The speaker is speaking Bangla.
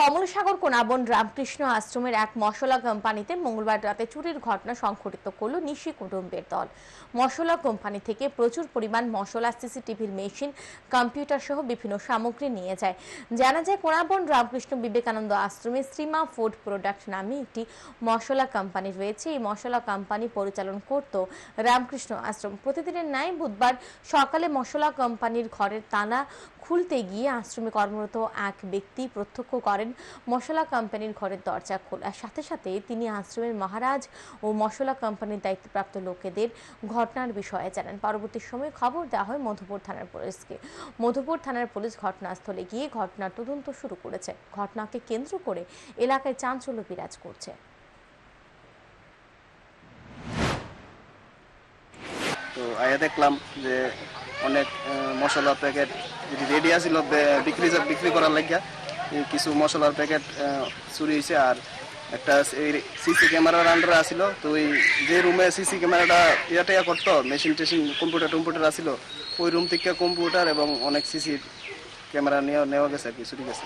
কমলসাগর কোনাবন রামকৃষ্ণ আশ্রমের এক মশলা কোম্পানিতে মঙ্গলবার রাতে চুরির ঘটনা সংঘটিত করল নিশি কুটুম্বের দল। মশলা কোম্পানি থেকে প্রচুর পরিমাণ মশলা সিসিটিভির মেশিন, কম্পিউটার সহ বিভিন্ন সামগ্রী নিয়ে যায়। জানা যায় কোনাবন রামকৃষ্ণ বিবেকানন্দ আশ্রমে শ্রীমা ফুড প্রোডাক্ট নামে একটি মশলা কোম্পানি রয়েছে। এই মশলা কোম্পানি পরিচালন করত রামকৃষ্ণ আশ্রম। প্রতিদিনের ন্যায় বুধবার সকালে মশলা কোম্পানির ঘরের তালা খুলতে গিয়ে আশ্রমে কর্মরত এক ব্যক্তি প্রত্যক্ষ করেন মশলা কোম্পানির ঘরের দরজা খোলার সাথে সাথে তিনি আশ্রমের মহারাজ ও মশলা কোম্পানির দায়িত্বপ্রাপ্ত লোকেদের ঘটনার বিষয়ে জানান। পরবর্তী সময়ে খবর দেওয়া হয় মধুপুর থানার পুলিশকে। মধুপুর থানার পুলিশ ঘটনাস্থলে গিয়ে ঘটনার তদন্ত শুরু করেছে। ঘটনাকে কেন্দ্র করে এলাকায় চাঞ্চল্য বিরাজ করছে। তো আয়া দেখলাম যে অনেক আহ, মশলার প্যাকেট যদি রেডি আছিল বিক্রি বিক্রি করার লাগিয়া কিছু মশলার প্যাকেট চুরি হয়েছে আর একটা সিসি ক্যামেরার আন্ডারে আসিল। তো ওই যে রুমে সিসি ক্যামেরাটা ইয়াটা ইয়া করতো মেশিন টেশিন কম্পিউটার টম্পিউটার আসিল। ওই রুম থেকে কম্পিউটার এবং অনেক সিসি ক্যামেরা নিয়ে নেওয়া গেছে আর কি, চুরি গেছে।